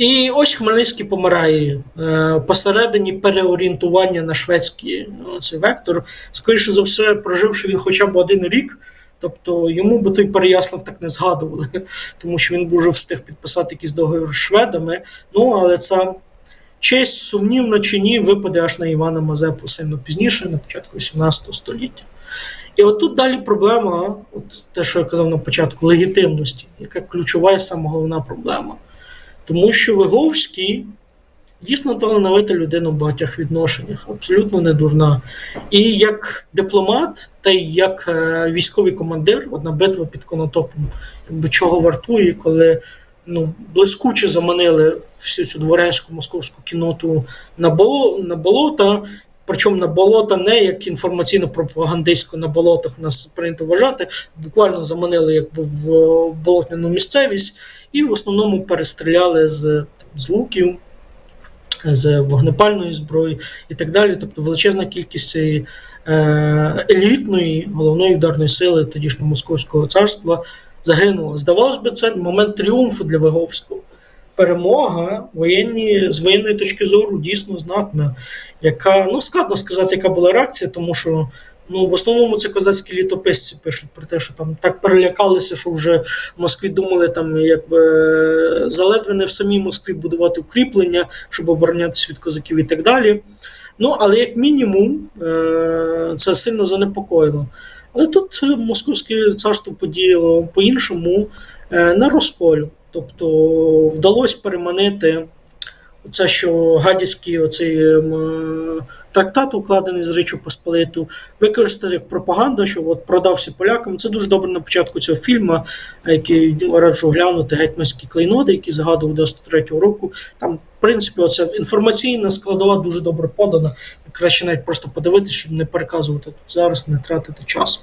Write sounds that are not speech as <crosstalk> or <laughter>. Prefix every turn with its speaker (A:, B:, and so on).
A: І ось Хмельницький помирає е, посередині переорієнтування на шведський е, цей вектор. Скоріше за все, проживши він хоча б один рік. Тобто йому би той Переяслав так не згадували, <laughs> тому що він вже встиг підписати якийсь договір з шведами. Ну, але ця честь, сумнівно чи ні, випаде аж на Івана Мазепу сильно пізніше, на початку 18 століття. І от тут далі проблема, от те, що я казав на початку, легітимності, яка ключова і сама головна проблема. Тому що Виговський дійсно талановита людина в багатьох відношеннях, абсолютно не дурна. І як дипломат, та й як е, військовий командир, одна битва під Конотопом, якби чого вартує, коли ну, блискуче заманили всю цю дворянську московську кіноту на болота. Причому на болота не як інформаційно-пропагандистську на болотах нас прийнято вважати, буквально заманили якби в болотняну місцевість і в основному перестріляли з, там, з луків, з вогнепальної зброї і так далі. Тобто величезна кількість цієї е, елітної головної ударної сили тодішнього Московського царства загинула. Здавалось би, це момент тріумфу для Виговського. Перемога воєнні, з воєнної точки зору дійсно знатна, яка ну складно сказати, яка була реакція, тому що ну в основному це козацькі літописці пишуть про те, що там так перелякалися, що вже в Москві думали там, якби заледве не в самій Москві будувати укріплення, щоб оборонятися від козаків і так далі. Ну, але як мінімум, е, це сильно занепокоїло. Але тут Московське царство подіяло по-іншому е, на розколю. Тобто вдалося переманити це, що гадяцький оцей ем, трактат, укладений з Речу Посполиту, використати як пропаганду, що от продався полякам. Це дуже добре на початку цього фільму, який раджу глянути гетьманські клейноди, які згадував 93-го року. Там, в принципі, оця інформаційна складова дуже добре подана. Краще навіть просто подивитися, щоб не переказувати тут зараз, не тратити часу.